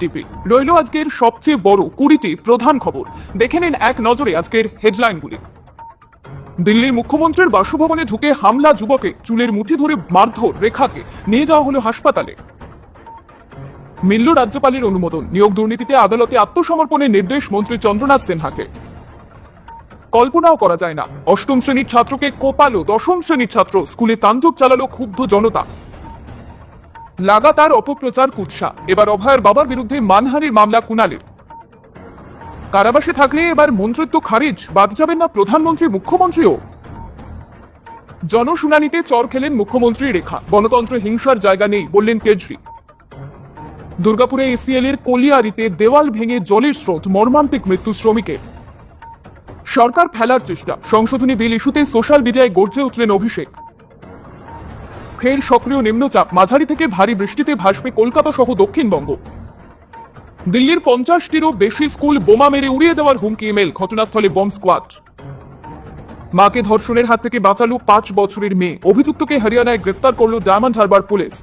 TV রইল আজকের সবচেয়ে বড় কুড়িটি প্রধান খবর। দেখে নিন এক নজরে আজকের হেডলাইনগুলি। দিল্লির মুখ্যমন্ত্রীর বাসভবনে ঢুকে হামলা যুবকে চুলের মুঠি ধরে মারধর রেখাকে নিয়ে যাওয়া হলো হাসপাতালে। মিলল রাজ্যপালের অনুমোদন, নিয়োগ দুর্নীতিতে আদালতে আত্মসমর্পণের নির্দেশ মন্ত্রী চন্দ্রনাথ সিনহাকে। কল্পনাও করা যায় না, অষ্টম শ্রেণির ছাত্রকে কোপালো দশম শ্রেণির ছাত্র, স্কুলে তাণ্ডব চালালো ক্ষুব্ধ জনতা। লাগাতার অপপ্রচার কুৎসা। এবার অভয়ের বাবার বিরুদ্ধে মানহানির মামলা কুণালের। কারাবাসে থাকলে এবার মন্ত্রিত্ব খারিজ, বাদ যাবেন না প্রধানমন্ত্রী, মুখ্যমন্ত্রীও। জনশুনানিতে চর খেলেন মুখ্যমন্ত্রী রেখা। গণতন্ত্রে হিংসার জায়গা নেই, বললেন কেজরি। দুর্গাপুরে এসিএল এর কলিয়ারিতে দেওয়াল ভেঙে জলের স্রোত, মর্মান্তিক মৃত্যু শ্রমিকের। সরকার ফেলার চেষ্টা, সংশোধনী বিল ইস্যুতে সোশ্যাল মিডিয়ায় গর্জে উঠলেন অভিষেক। ফের সক্রিয় নিম্নচাপ, মাঝারি থেকে ভারী বৃষ্টিতে ভাসবে কলকাতা সহ দক্ষিণবঙ্গ। দিল্লির পঞ্চাশটিরও বেশি স্কুল বোমা মেরে উড়িয়ে দেওয়ার হুমকি ইমেল, ঘটনাস্থলে বম স্কোয়াড। মাকে ধর্ষণের হাত থেকে বাঁচালো পাঁচ বছরের মেয়ে। অভিযুক্তকে হরিয়ানায় গ্রেপ্তার করল ডায়মন্ড হারবার পুলিশ।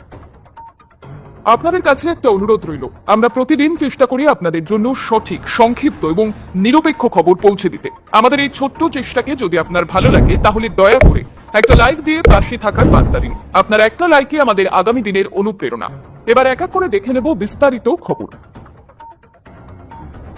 আপনাদের কাছে একটা অনুরোধ রইল। আমরা প্রতিদিন চেষ্টা করি আপনাদের জন্য সঠিক, সংক্ষিপ্ত এবং নিরপেক্ষ খবর পৌঁছে দিতে। আমাদের এই ছোট্ট চেষ্টাকে যদি আপনার ভালো লাগে, তাহলে দয়া করে একটা লাইক দিয়ে পাশে থাকার বার্তা দিন। আপনার একটা লাইকে আমাদের আগামী দিনের অনুপ্রেরণা। এবার এক এক করে দেখে নেব বিস্তারিত খবর।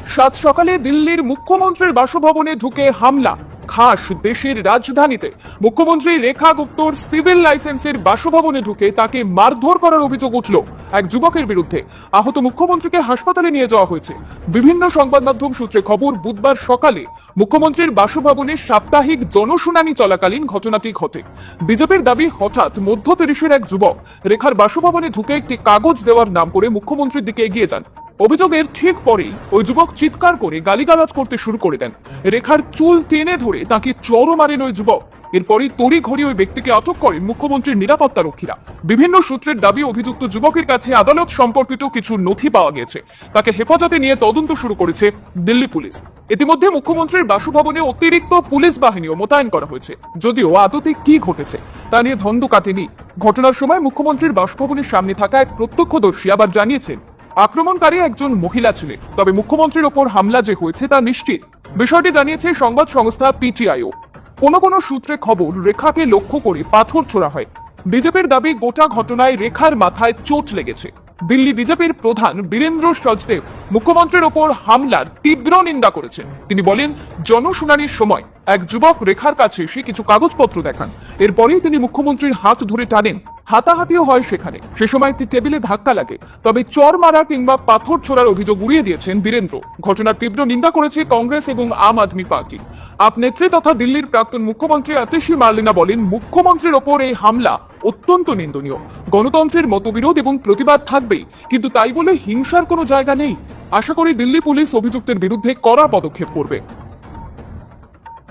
সাত সকালে দিল্লির মুখ্যমন্ত্রীর বাসভবনে ঢুকে হামলা। খাস দেশের রাজধানীতে মুখ্যমন্ত্রী রেখা গুপ্তর সিভিল লাইসেন্সের বাসভবনে ঢুকে তাকে মারধর করার অভিযোগ উঠল। এক যুবকের বিরুদ্ধে আহত মুখ্যমন্ত্রীকে হাসপাতালে নিয়ে যাওয়া হয়েছে। বিভিন্ন সংবাদ মাধ্যম সূত্রে খবর, বুধবার সকালে মুখ্যমন্ত্রীর বাসভবনে সাপ্তাহিক জনশুনানি চলাকালীন ঘটনাটি ঘটে। বিজেপির দাবি, হঠাৎ মধ্য তিরিশের এক যুবক রেখার বাসভবনে ঢুকে একটি কাগজ দেওয়ার নাম করে মুখ্যমন্ত্রীর দিকে এগিয়ে যান। অভিযোগের ঠিক পরেই ওই যুবক চিৎকার করে গালিগালাজ করতে শুরু করে দেন। রেখার চুল টেনে ধরে তাকে চড় মারেন ওই যুবক। এরপরই তড়ি ঘড়ি ওই ব্যক্তিকে আটক করেন মুখ্যমন্ত্রীর নিরাপত্তা রক্ষীরা। বিভিন্ন সূত্রের দাবি, অভিযুক্ত যুবকের কাছে আদালত সম্পর্কিত কিছু নথি পাওয়া গেছে। তাকে হেফাজতে নিয়ে তদন্ত শুরু করেছে দিল্লি পুলিশ। ইতিমধ্যে মুখ্যমন্ত্রীর বাসভবনে অতিরিক্ত পুলিশ বাহিনীও মোতায়েন করা হয়েছে। যদিও আদতে কি ঘটেছে, তা নিয়ে ধন্দ কাটেনি। ঘটনার সময় মুখ্যমন্ত্রীর বাসভবনের সামনে থাকা এক প্রত্যক্ষদর্শী আবার জানিয়েছেন আক্রমণকারী একজন মহিলা ছিলেন। তবে মুখ্যমন্ত্রীর ওপর হামলা যে হয়েছে তা নিশ্চিত। বিষয়টি জানিয়েছে সংবাদ সংস্থা পিটিআইও। কোন কোন সূত্রে খবর, রেখাকে লক্ষ্য করে পাথর ছোড়া হয়। বিজেপির দাবি, গোটা ঘটনায় রেখার মাথায় চোট লেগেছে। দিল্লি বিজেপির প্রধান বীরেন্দ্র সচদেব মুখ্যমন্ত্রীর ওপর হামলার তীব্র নিন্দা করেছেন। তিনি বলেন, জনশুনানির সময় এক যুবক রেখার কাছে এসে কিছু কাগজপত্র দেখান। এরপরেই তিনি মুখ্যমন্ত্রীর হাত ধরে টানেন। হাতাহাতিও হয় সেখানে। সে সময় একটি টেবিলে ধাক্কা লাগে। তবে চর মারা কিংবা পাথর ছোড়ার অভিযোগ উড়িয়ে দিয়েছেন বীরেন্দ্র। ঘটনার তীব্র নিন্দা করেছে কংগ্রেস এবং আম আদমি পার্টি। আপ নেত্রী তথা দিল্লির প্রাক্তন মুখ্যমন্ত্রী আতিশি মার্লিনা বলেন, মুখ্যমন্ত্রীর ওপর এই হামলা অত্যন্ত নিন্দনীয়। গণতন্ত্রের মতবিরোধ এবং প্রতিবাদ থাকবেই, কিন্তু তাই বলে হিংসার কোনো জায়গা নেই। আশা করি দিল্লি পুলিশ অভিযুক্তের বিরুদ্ধে কড়া পদক্ষেপ করবে।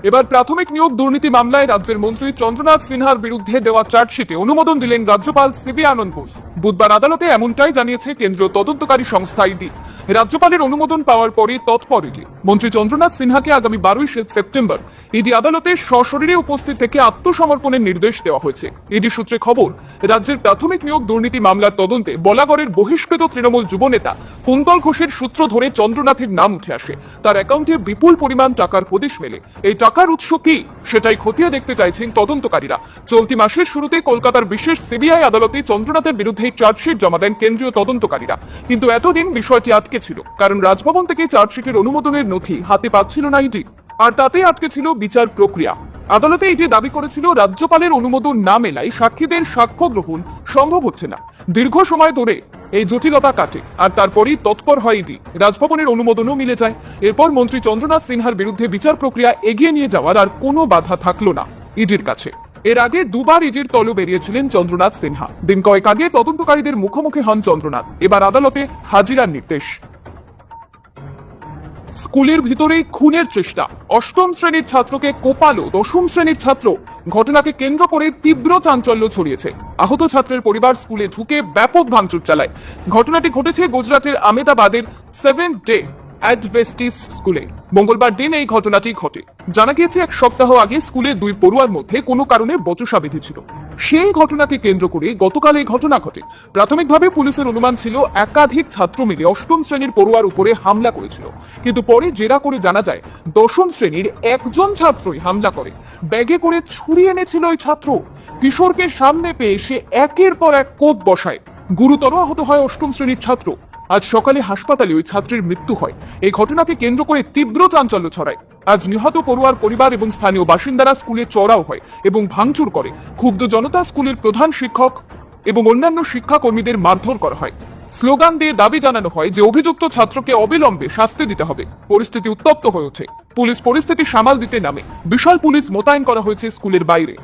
এবার প্রাথমিক নিয়োগ দুর্নীতি মামলায় রাজ্যের মন্ত্রী চন্দ্রনাথ সিনহার বিরুদ্ধে দেওয়া চার্জশিটে অনুমোদন দিলেন রাজ্যপাল সিবি আনন্দ বোস। বুধবার আদালতে এমনটাই জানিয়েছে কেন্দ্রীয় তদন্তকারী সংস্থা ইডি। রাজ্যপালের অনুমোদন পাওয়ার পরে তৎপর মন্ত্রী চন্দ্রনাথ সিনহাকে আগামী বারোই সেপ্টেম্বর ইডি আদালতে সশরীরে উপস্থিত থেকে আত্মসমর্পণের নির্দেশ দেওয়া হয়েছে। ইডি সূত্রে খবর, রাজ্যের প্রাথমিক নিয়োগ দুর্নীতি মামলার তদন্তে বলাগড়ের বহিষ্কৃত তৃণমূল যুবনেতা কুন্তল ঘোষের সূত্র ধরে চন্দ্রনাথের নাম উঠে আসে। তার অ্যাকাউন্টে বিপুল পরিমাণ টাকার হদিশ মেলে। এই টাকার উৎস কি, সেটাই খতিয়ে দেখতে চাইছেন তদন্তকারীরা। চলতি মাসের শুরুতে কলকাতার বিশেষ সিবিআই আদালতে চন্দ্রনাথের বিরুদ্ধে চার্জশিট জমা দেন কেন্দ্রীয় তদন্তকারীরা। কিন্তু এতদিন বিষয়টি আটকে ছিল, কারণ রাজভবন থেকে চার্জশিটের অনুমোদনের নথি হাতে পাচ্ছিল না ইডি। আর তাতেই আটকে ছিল বিচার প্রক্রিয়া। আদালতে এটি দাবি করেছিল, রাজ্যপালের অনুমোদন না মেলায় সাক্ষীদের সাক্ষ্য গ্রহণ সম্ভব হচ্ছে না। দীর্ঘ সময় ধরে এই জটিলতা কাটে, আর তারপরই তৎপর হয় ইডি। রাজভবনের অনুমোদনও মিলে যায়। এরপর মন্ত্রী চন্দ্রনাথ সিনহার বিরুদ্ধে বিচার প্রক্রিয়া এগিয়ে নিয়ে যাওয়ার আর কোনো বাধা থাকল না ইডির কাছে। এর আগে দুবার ইডির তলব বেরিয়েছিলেন চন্দ্রনাথ সিনহা। দিন কয়েক আগে তদন্তকারীদের মুখোমুখি হন চন্দ্রনাথ। এবার আদালতে হাজিরার নির্দেশ। স্কুলের ভিতরে খুনের চেষ্টা। অষ্টম শ্রেণির ছাত্রকে কোপালো দশম শ্রেণির ছাত্র। ঘটনাকে কেন্দ্র করে তীব্র চাঞ্চল্য ছড়িয়েছে। আহত ছাত্রের পরিবার স্কুলে ঢুকে ব্যাপক ভাঙচুর চালায়। ঘটনাটি ঘটেছে গুজরাটের আমেদাবাদের সেভেন ডে অ্যাডভেস্টিস স্কুলে। মঙ্গলবার দিন এই ঘটনাটি ঘটে। জানা গিয়েছে, এক সপ্তাহ আগে স্কুলে দুই পড়ুয়ার মধ্যে কোনো কারণে বচসা বেঁধেছিল সেই ঘটনাকে কেন্দ্র করে গতকাল এই ঘটনা ঘটে। প্রাথমিকভাবে পুলিশের অনুমান ছিল, একাধিক ছাত্র মিলে অষ্টম শ্রেণির পড়ুয়ার উপরে হামলা করেছিল। কিন্তু পরে জেরা করে জানা যায়, দশম শ্রেণির একজন ছাত্রই হামলা করে। ব্যাগে করে ছুরি এনেছিল ওই ছাত্র। কিশোরকে সামনে পেয়ে সে একের পর এক কোপ বসায়। গুরুতর আহত হয় অষ্টম শ্রেণির ছাত্র। আজ সকালে হাসপাতালে ওই ছাত্রের মৃত্যু হয়। এই ঘটনাকে কেন্দ্র করে তীব্র চাঞ্চল্য ছড়ায়। আজ নিহত পড়ুয়ার পরিবার এবং স্থানীয় বাসিন্দারা স্কুলে চড়াও হয় এবং ভাঙচুর করে। ক্ষুব্ধ জনতা স্কুলের প্রধান শিক্ষক এবং অন্যান্য শিক্ষাকর্মীদের মারধর করা হয়। স্লোগান দিয়ে দাবি জানানো হয় যে অভিযুক্ত ছাত্রকে অবিলম্বে শাস্তি দিতে হবে। পরিস্থিতি উত্তপ্ত হয়ে ওঠে। পুলিশ পরিস্থিতি সামাল দিতে নামে। বিশাল পুলিশ মোতায়েন করা হয়েছে স্কুলের বাইরে।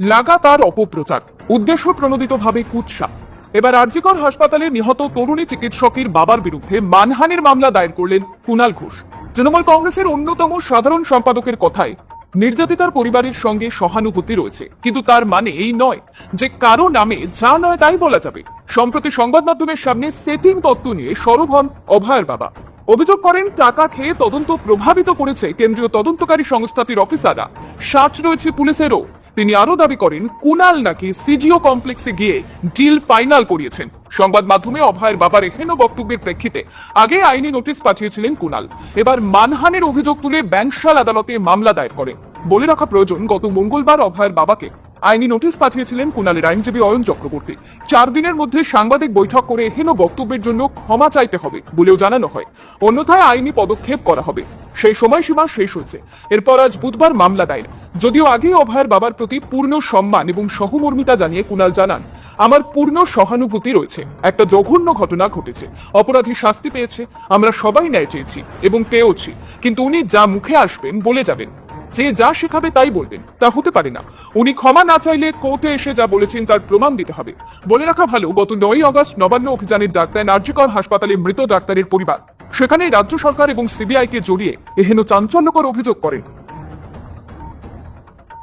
লাগাতার অপপ্রচার। উদ্দেশ্য প্রণোদিতভাবে কুৎসা। এবার আরজিকর হাসপাতালে নিহত তরুণী চিকিৎসকের বাবার বিরুদ্ধে মানহানির মামলা দায়ের করলেন কুনাল ঘোষ। তৃণমূল কংগ্রেসের অন্যতম সাধারণ সম্পাদকের কথায় নির্যাতিতার পরিবারের সঙ্গে সহানুভূতি রয়েছে। কিন্তু তার মানে এই নয় যে কারও নামে যা নয় তাই বলা যাবে। সম্প্রতি সংবাদ মাধ্যমের সামনে সেটিং তত্ত্ব নিয়ে সরব হন অভয়ের বাবা। অভিযোগ করেন, টাকা খেয়ে তদন্ত প্রভাবিত করেছে কেন্দ্রীয় তদন্তকারী সংস্থাটির অফিসাররা। সার্চ রয়েছে পুলিশেরও। তিনি আরও দাবি করেন, কুনাল নাকি সিজিও কমপ্লেক্সে গিয়ে ডিল ফাইনাল করিয়েছেন। সংবাদ মাধ্যমে অভয়ের বাবার এহেন বক্তব্যের প্রেক্ষিতে আগে আইনি নোটিশ পাঠিয়েছিলেন কুনাল। এবার মানহানের অভিযোগ তুলে ব্যাংশাল আদালতে মামলা দায়ের করেন। বলে রাখা প্রয়োজন, গত মঙ্গলবার অভয়ের বাবাকে আইনি নোটিশ পাঠিয়েছিলেন কুনালের আইনজীবী অয়ন চক্রবর্তী। চার দিনের মধ্যে সাংবাদিক বৈঠক করে হেন বক্তব্যের জন্য ক্ষমা চাইতে হবে বলেও জানানো হয়। অন্যথায় আইনি পদক্ষেপ করা হবে। সেই সময়সীমা শেষ হয়েছে। এরপর আজ বুধবার মামলা দায়ের। যদিও আগেই অভয়ের বাবার প্রতি পূর্ণ সম্মান এবং সহমর্মিতা জানিয়ে কুনাল জানান, আমার পূর্ণ সহানুভূতি রয়েছে। একটা জঘন্য ঘটনা ঘটেছে। অপরাধী শাস্তি পেয়েছে। আমরা সবাই ন্যায় চেয়েছি এবং পেয়েওছি। কিন্তু উনি যা মুখে আসবেন বলে যাবেন। যে যা শেখাবে তাই বলবেন, তা হতে পারে না। উনি ক্ষমা না চাইলে কোর্টে এসে যা বলেছেন তার প্রমাণ দিতে হবে। বলে রাখা ভালো, গত নয় আগস্ট নবান্ন অভিযানের ডাক্তার নার্যকর হাসপাতালে মৃত ডাক্তারের পরিবার। সেখানে রাজ্য সরকার এবং সিবিআই কে জড়িয়ে এহেন চাঞ্চল্যকর অভিযোগ করেন।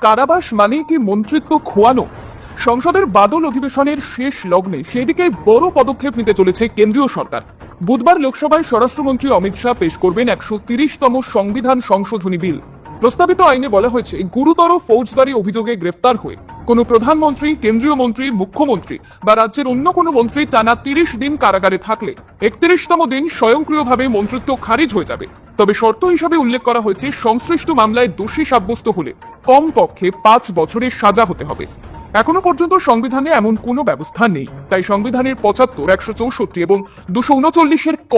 কারাবাস মানেই কি মন্ত্রিত্ব খোয়ানো? সংসদের বাদল অধিবেশনের শেষ লগ্নে সেদিকে বড় পদক্ষেপ নিতে চলেছে কেন্দ্রীয় সরকার। বুধবার লোকসভায় স্বরাষ্ট্রমন্ত্রী অমিত শাহ পেশ করবেন একশো তিরিশতম সংবিধান সংশোধনী বিল। প্রস্তাবিত আইনে বলা হয়েছে, গুরুতর ফৌজদারি অভিযোগে গ্রেফতার হয়ে কোনো প্রধানমন্ত্রী, কেন্দ্রীয় মন্ত্রী, মুখ্যমন্ত্রী বা রাজ্যের অন্য কোনো মন্ত্রী টানা তিরিশ দিন কারাগারে থাকলে একত্রিশতম দিন স্বয়ংক্রিয়ভাবে মন্ত্রিত্ব খারিজ হয়ে যাবে। তবে শর্ত হিসাবে উল্লেখ করা হয়েছে, সংশ্লিষ্ট মামলায় দোষী সাব্যস্ত হলে কমপক্ষে পাঁচ বছরের সাজা হতে হবে। এখনও পর্যন্ত সংবিধানে এমন কোনো ব্যবস্থা নেই। তাই সংবিধানের পঁচাত্তর, একশো চৌষট্টি এবং দুশো উনচল্লিশের ক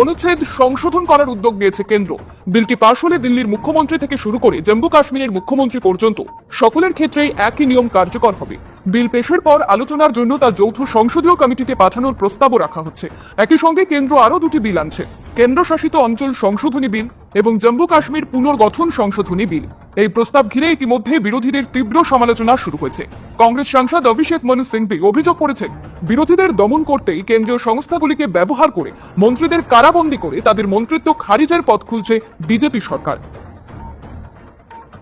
অনুচ্ছেদ সংশোধন করার উদ্যোগ নিয়েছে কেন্দ্র। বিলটি পাশ হলে দিল্লির মুখ্যমন্ত্রী থেকে শুরু করে জম্মু কাশ্মীরের মুখ্যমন্ত্রী পর্যন্ত সকলের ক্ষেত্রেই একই নিয়ম কার্যকর হবে। বিল পেশের পর আলোচনার জন্য তা যৌথ সংসদীয় কমিটিতে পাঠানোর প্রস্তাবও রাখা হচ্ছে। একই সঙ্গে কেন্দ্র আরও দুটি বিল আনছে। কেন্দ্রশাসিত অঞ্চল সংশোধনী বিল এবং জম্মু কাশ্মীর পুনর্গঠন সংশোধনী বিল। এই প্রস্তাব ঘিরে ইতিমধ্যে বিরোধীদের তীব্র সমালোচনা শুরু হয়েছে। কংগ্রেস সাংসদ অভিষেক মনু সিংভি অভিযোগ করেছেন, বিরোধীদের দমন করতেই কেন্দ্রীয় সংস্থাগুলিকে ব্যবহার করে মন্ত্রীদের কারাবন্দী করে তাদের মন্ত্রিত্ব খারিজের পথ খুলছে বিজেপি সরকার।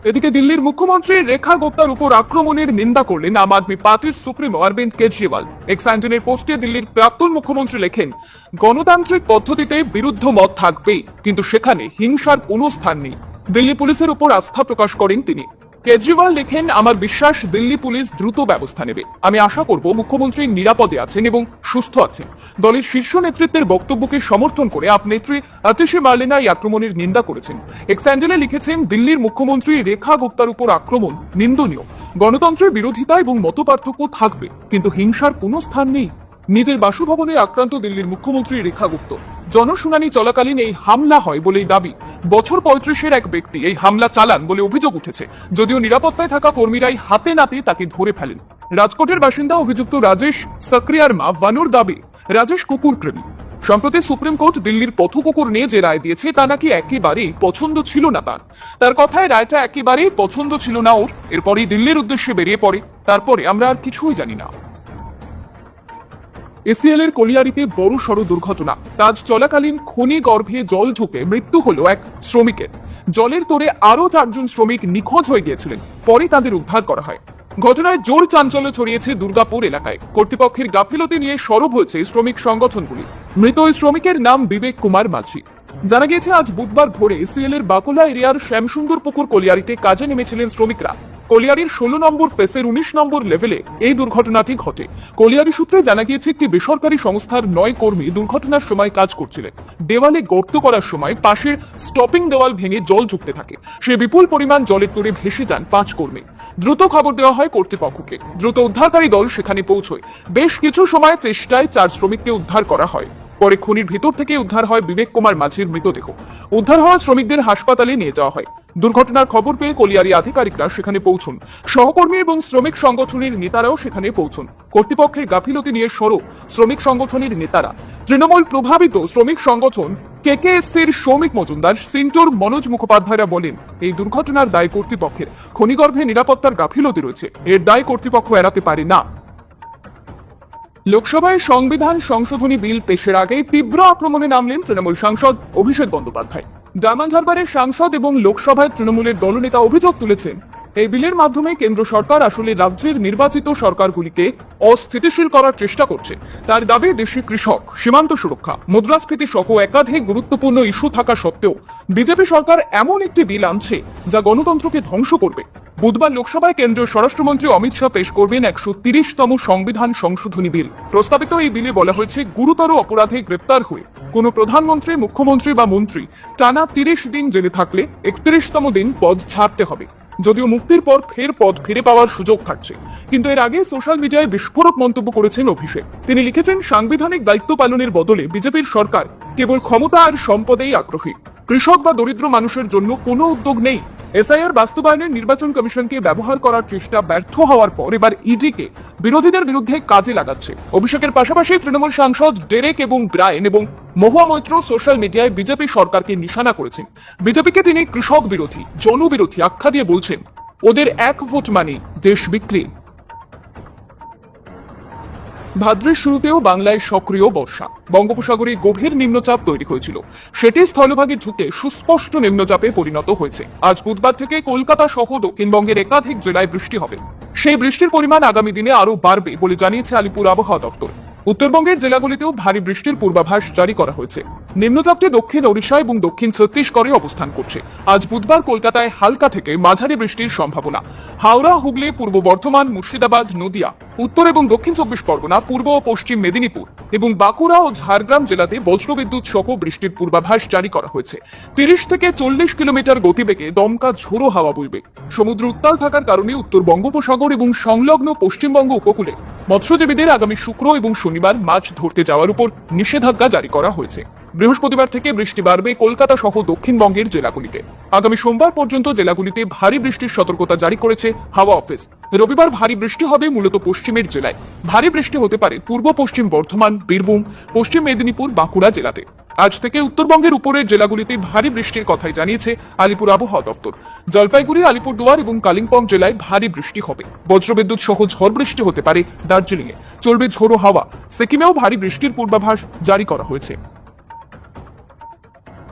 এদিকে দিল্লির মুখ্যমন্ত্রী রেখা গুপ্তার উপর আক্রমণের নিন্দা করলেন আম আদমি পার্টির সুপ্রিমো অরবিন্দ কেজরিওয়াল। এক্স অ্যান্টনের পোস্টে দিল্লির প্রাক্তন মুখ্যমন্ত্রী লেখেন, গণতান্ত্রিক পদ্ধতিতে বিরুদ্ধ মত থাকবেই, কিন্তু সেখানে হিংসার কোনো স্থান নেই। দিল্লি পুলিশের উপর আস্থা প্রকাশ করেন তিনি। কেজরিওয়াল লেখেন, আমার বিশ্বাস, দিল্লি পুলিশ দ্রুত ব্যবস্থা নেবে। আমি আশা করব মুখ্যমন্ত্রী নিরাপদে আছেন এবং সুস্থ আছেন। দলের শীর্ষ নেতৃত্বের বক্তব্যকে সমর্থন করে আপ নেত্রী আতিশি মার্লেনা এই আক্রমণের নিন্দা করেছেন। এক্স্যান্ডেলে লিখেছেন, দিল্লির মুখ্যমন্ত্রী রেখা গুপ্তার উপর আক্রমণ নিন্দনীয়। গণতন্ত্রের বিরোধিতা এবং মতপার্থক্য থাকবে, কিন্তু হিংসার কোনো স্থান নেই। নিজের বাসভবনে আক্রান্ত দিল্লির মুখ্যমন্ত্রী রেখা গুপ্ত। জনশুনানি চলাকালীন এই হামলা হয় বলেই দাবি। বছর পঁয়ত্রিশের এক ব্যক্তি এই হামলা চালান বলে অভিযোগ উঠেছে। যদিও নিরাপত্তায় থাকা কর্মীরাই হাতে নাতে তাকে ধরে ফেলেন। রাজকোটের বাসিন্দা অভিযুক্ত রাজেশ সক্রিয়ার মা ভানুর দাবি, রাজেশ কুকুর প্রেমী। সম্প্রতি সুপ্রিম কোর্ট দিল্লির পথ কুকুর নিয়ে যে রায় দিয়েছে তা নাকি একেবারেই পছন্দ ছিল না তার। তার কথায় রায়টা একেবারেই পছন্দ ছিল না ওর। এরপরই দিল্লির উদ্দেশ্যে বেরিয়ে পড়ে। তারপরে আমরা আর কিছুই জানি না। এসিএল এর কলিয়ারিতে বড় সড় দুর্ঘটনা। কাজ চলাকালীন খনি গর্ভে জল ঢুকে মৃত্যু হলো এক শ্রমিকের। জলের তোরে আরও চারজন শ্রমিক নিখোঁজ হয়ে গিয়েছিলেন, পরে তাদের উদ্ধার করা হয়। ঘটনায় জোর চাঞ্চল্য ছড়িয়েছে দুর্গাপুর এলাকায়। কর্তৃপক্ষের গাফিলতি নিয়ে সরব হয়েছে শ্রমিক সংগঠনগুলি। মৃত ওই শ্রমিকের নাম বিবেক কুমার মাঝি। জানা গিয়েছে, আজ বুধবার ভোরে সিএল এর বাকুলা এরিয়ার শ্যামসুন্দর পুকুর কলিয়ারিতে কাজে নেমেছিলেন শ্রমিকরা। কলিয়ারির ষোলো নম্বর ফেসের উনিশ নম্বর লেভেলে এই দুর্ঘটনাটি ঘটে। কলিয়ারি সূত্রে জানা গিয়েছে, একটি বেসরকারি সংস্থার নয় কর্মী দুর্ঘটনার সময় কাজ করছিলেন। দেওয়ালে গর্ত করার সময় পাশের স্টপিং দেওয়াল ভেঙে জল ঢুকতে থাকে। সে বিপুল পরিমাণ জলের তোড়ে ভেসে যান পাঁচ কর্মী। দ্রুত খবর দেওয়া হয় কর্তৃপক্ষকে। দ্রুত উদ্ধারকারী দল সেখানে পৌঁছয়। বেশ কিছু সময় চেষ্টায় চার শ্রমিককে উদ্ধার করা হয়। পরে খনির ভিতর থেকে উদ্ধার হয় বিবেক কুমার মাঝির মৃতদেহ। উদ্ধার হওয়া শ্রমিকদের হাসপাতালে নিয়ে যাওয়া হয়। দুর্ঘটনার খবর পেয়ে কলিয়ারি আধিকারিকরা সেখানে পৌঁছন। সহকর্মী এবং শ্রমিক সংগঠনের নেতারাও সেখানে পৌঁছন। কর্তৃপক্ষের গাফিলতি নিয়ে সরব শ্রমিক সংগঠনের নেতারা। তৃণমূল প্রভাবিত শ্রমিক সংগঠন কেকেএসসির শ্রমিক মজুমদার, সিন্টোর মনোজ মুখোপাধ্যায়রা বলেন, এই দুর্ঘটনার দায় কর্তৃপক্ষের। খনিগর্ভে নিরাপত্তার গাফিলতি রয়েছে। এর দায় কর্তৃপক্ষ এড়াতে পারে না। লোকসভায় সংবিধান সংশোধনী বিল পেশের আগে তীব্র আক্রমণে নামলেন তৃণমূল সাংসদ অভিষেক বন্দ্যোপাধ্যায়। ডায়মন্ড হারবারের সাংসদ এবং লোকসভায় তৃণমূলের দলনেতা অভিযোগ তুলেছেন এই বিলের মাধ্যমে কেন্দ্র সরকার আসলে রাজ্যের নির্বাচিত সরকারগুলিকে অস্থিতিশীল করার চেষ্টা করছে। তার দাবি, দেশে কৃষক, সীমান্ত সুরক্ষা, মুদ্রাস্ফীতি সহ একাধিক গুরুত্বপূর্ণ ইস্যু থাকা সত্ত্বেও বিজেপি সরকার এমন একটি বিল আনছে যা গণতন্ত্রকে ধ্বংস করবে। বুধবার লোকসভায় কেন্দ্রীয় স্বরাষ্ট্রমন্ত্রী অমিত শাহ পেশ করবেন একশো তিরিশতম সংবিধান সংশোধনী বিল। প্রস্তাবিত এই বিলে বলা হয়েছে, গুরুতর অপরাধে গ্রেপ্তার হয়ে কোনো প্রধানমন্ত্রী, মুখ্যমন্ত্রী বা মন্ত্রী টানা তিরিশ দিন জেলে থাকলে একত্রিশতম দিন পদ ছাড়তে হবে। যদিও মুক্তির পর ফের পদ ফিরে পাওয়ার সুযোগ থাকছে। কিন্তু এর আগে সোশ্যাল মিডিয়ায় বিস্ফোরক মন্তব্য করেছেন অভিষেক। তিনি লিখেছেন, সাংবিধানিক দায়িত্ব পালনের বদলে বিজেপির সরকার কেবল ক্ষমতা আর সম্পদেই আগ্রহী। কৃষক বা দরিদ্র মানুষের জন্য কোনো উদ্যোগ নেই। এসআইআর বাস্তবায়নের নির্বাচন কমিশনকে ব্যবহার করার চেষ্টা ব্যর্থ হওয়ার পর এবার ইডিকে বিরোধীদের বিরুদ্ধে কাজে লাগাচ্ছে। অভিষেকের পাশাপাশি তৃণমূল সাংসদ ডেরেক এবং ব্রায়েন এবং মহুয়া মৈত্র সোশ্যাল মিডিয়ায় বিজেপি সরকারকে নিশানা করেছেন। বিজেপিকে তিনি কৃষক বিরোধী জনবিরোধী আখ্যা দিয়ে বলছেন, ওদের এক ভোট মানে দেশ বিক্রি। ভাদ্রের শুরুতেও বাংলায় সক্রিয় বর্ষা। বঙ্গোপসাগরে গভীর নিম্নচাপ তৈরি হয়েছিল। সেটি স্থলভাগে ঢুকে সুস্পষ্ট নিম্নচাপে পরিণত হয়েছে। আজ বুধবার থেকে কলকাতা সহ দক্ষিণবঙ্গের একাধিক জেলায় বৃষ্টি হবে। সেই বৃষ্টির পরিমাণ আগামী দিনে আরও বাড়বে বলে জানিয়েছে আলিপুর আবহাওয়া দপ্তর। উত্তরবঙ্গের জেলাগুলিতেও ভারী বৃষ্টির পূর্বাভাস জারি করা হয়েছে। নিম্নচাপটি দক্ষিণ ওড়িশা এবং দক্ষিণ ছত্তিশগড়ে অবস্থান করছে। আজ বুধবার কলকাতায় হালকা থেকে মাঝারি বৃষ্টির সম্ভাবনা। হাওড়া, হুগলি, পূর্ব বর্ধমান, মুর্শিদাবাদ, নদিয়া, উত্তর এবং দক্ষিণ চব্বিশ পরগনা, পূর্ব ও পশ্চিম মেদিনীপুর এবং বাঁকুড়া ও ঝাড়গ্রাম জেলাতে বজ্রবিদ্যুৎ সহ বৃষ্টির পূর্বাভাস জারি করা হয়েছে। তিরিশ থেকে চল্লিশ কিলোমিটার গতিবেগে দমকা ঝোড়ো হাওয়া বইবে। সমুদ্র উত্তাল থাকার কারণে উত্তর বঙ্গোপসাগর এবং সংলগ্ন পশ্চিমবঙ্গ উপকূলে মৎস্যজীবীদের আগামী শুক্র এবং শনিবার মাছ ধরতে যাওয়ার উপর নিষেধাজ্ঞা জারি করা হয়েছে। বৃহস্পতিবার থেকে বৃষ্টি বাড়বে কলকাতা সহ দক্ষিণবঙ্গের জেলাগুলিতে। আগামী সোমবার পর্যন্ত জেলাগুলিতে ভারী বৃষ্টির সতর্কতা জারি করেছে হাওয়া অফিস। রবিবার ভারী বৃষ্টি হবে মূলত পশ্চিমের জেলায়। ভারী বৃষ্টি হতে পারে পূর্ব পশ্চিম বর্ধমান, বীরভূম, পশ্চিম মেদিনীপুর, বাঁকুড়া জেলাতে। আজ থেকে উত্তরবঙ্গের উপরের জেলাগুলিতে ভারী বৃষ্টির কথাই জানিয়েছে আলিপুর আবহাওয়া দপ্তর। জলপাইগুড়ি, আলিপুরদুয়ার এবং কালিম্পং জেলায় ভারী বৃষ্টি হবে। বজ্রবিদ্যুৎ সহ ঝড় বৃষ্টি হতে পারে দার্জিলিংয়ে। চলবে ঝোড়ো হাওয়া। সিকিমেও ভারী বৃষ্টির পূর্বাভাস জারি করা হয়েছে।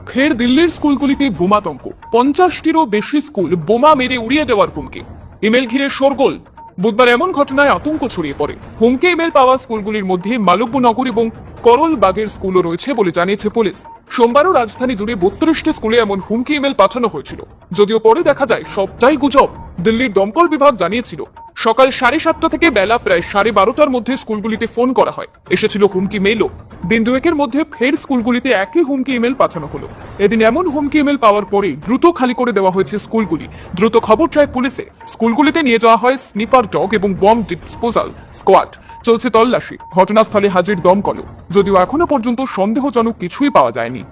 ফের দিল্লির স্কুলগুলিতে বোমাতঙ্ক পঞ্চাশটিরও বেশি স্কুল বোমা মেরে উড়িয়ে দেওয়ার হুমকি। ইমেল ঘিরে শোরগোল। বুধবার এমন ঘটনায় আতঙ্ক ছড়িয়ে পড়ে। হুমকি ইমেল পাওয়া স্কুলগুলির মধ্যে মালব্যনগর এবং করলবাগের স্কুলও রয়েছে বলে জানিয়েছে পুলিশ। সোমবারও রাজধানী জুড়ে বত্রিশটি স্কুলে এমন হুমকি ইমেল পাঠানো হয়েছিল। যদিও পরে দেখা যায় সবটাই গুজব। দিল্লির দমকল বিভাগ জানিয়েছিল, সকাল সাড়ে সাতটা থেকে বেলা প্রায় সাড়ে বারোটার মধ্যে স্কুলগুলিতে ফোন করা হয়। এসেছিল হুমকি মেলও। দিন দুয়েকের মধ্যে ফের স্কুলগুলিতে একই হুমকি ইমেল পাঠানো হলো। এদিন এমন হুমকি ইমেল পাওয়ার পরেই দ্রুত খালি করে দেওয়া হয়েছে স্কুলগুলি। দ্রুত খবর চায় পুলিশে। স্কুলগুলিতে নিয়ে যাওয়া হয় স্নিপার ডগ এবং বম ডিসপোজাল স্কোয়াড। চলছে তল্লাশি। ঘটনাস্থলে হাজির দমকল যদিও এখনও পর্যন্ত সন্দেহজনক কিছুই পাওয়া যায়নি।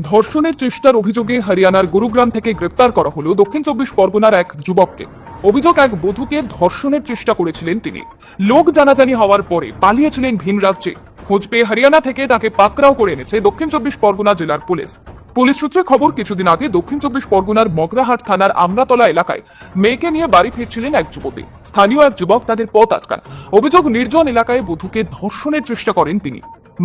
ধর্ষণের চেষ্টার অভিযোগে হরিয়ানার গুরুগ্রাম থেকে গ্রেপ্তার করা হলো দক্ষিণ চব্বিশ পরগনার এক যুবককে। অভিযোগ এক বধূকে ধর্ষণের চেষ্টা করেছিলেন তিনি। লোক জানাজানি হওয়ার পরে পালিয়েছিলেন ভিন রাজ্যে। খোঁজ পেয়ে হরিয়ানা থেকে তাকে পাকড়াও করে এনেছে দক্ষিণ চব্বিশ পরগনা জেলার পুলিশ। পুলিশ সূত্রে খবর, কিছুদিন আগে দক্ষিণ চব্বিশ পরগনার মগরাহাট থানার আমরাতলা এলাকায় মেয়েকে নিয়ে বাড়ি ফিরছিলেন এক যুবতী। স্থানীয় এক যুবক তাদের পথ আটকান। অভিযোগ, নির্জন এলাকায় বধূকে ধর্ষণের চেষ্টা করেন তিনি।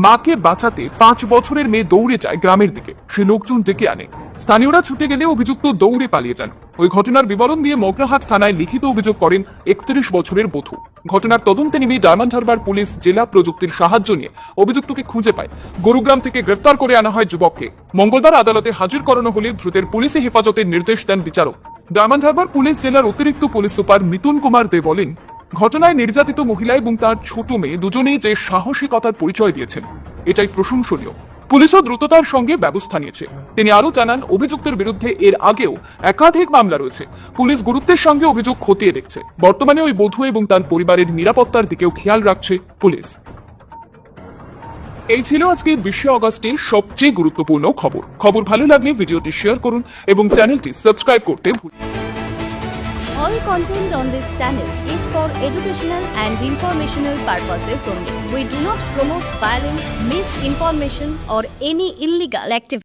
মাকে বাঁচাতে পাঁচ বছরের মেয়ে দৌড়ে যায় গ্রামের দিকে। সে লোকজন ডেকে আনে। স্থানীয়রা ছুটে গেলে অভিযুক্ত দৌড়ে পালিয়ে যান। ওই ঘটনার বিবরণ দিয়ে মগরাহাট থানায় লিখিত অভিযোগ করেন একত্রিশ বছরের বধূ। ঘটনার তদন্তে নেমে ডায়মন্ড হারবার পুলিশ জেলা প্রযুক্তির সাহায্য নিয়ে অভিযুক্তকে খুঁজে পায়। গুরুগ্রাম থেকে গ্রেফতার করে আনা হয় যুবককে। মঙ্গলবার আদালতে হাজির করানো হলে দ্রুতের পুলিশি হেফাজতের নির্দেশ দেন বিচারক। ডায়মন্ড হারবার পুলিশ জেলার অতিরিক্ত পুলিশ সুপার মিতুন কুমার দে বলেন ঘটনায় নির্যাতিত মহিলা এবং তার ছোট মেয়ে দুজনেই যে সাহসিকতার পরিচয় দিয়েছেন, এটাই প্রশংসনীয়। পুলিশও দ্রুততার সঙ্গে ব্যবস্থা নিয়েছে। তিনি আরও জানান, অভিযুক্তের বিরুদ্ধে এর আগেও একাধিক মামলা রয়েছে। পুলিশ গুরুত্বের সঙ্গে অভিযোগ খতিয়ে দেখছে। বর্তমানে ওই বধূ এবং তার পরিবারের নিরাপত্তার দিকেও খেয়াল রাখছে পুলিশ। এই ছিল আজকের বিশে অগস্টের সবচেয়ে গুরুত্বপূর্ণ খবর। খবর ভালো লাগলে ভিডিওটি শেয়ার করুন এবং চ্যানেলটি সাবস্ক্রাইব করতে ভুলবেন না। All content on this channel is for educational and informational purposes only. We do not promote violence, misinformation, or any illegal activity.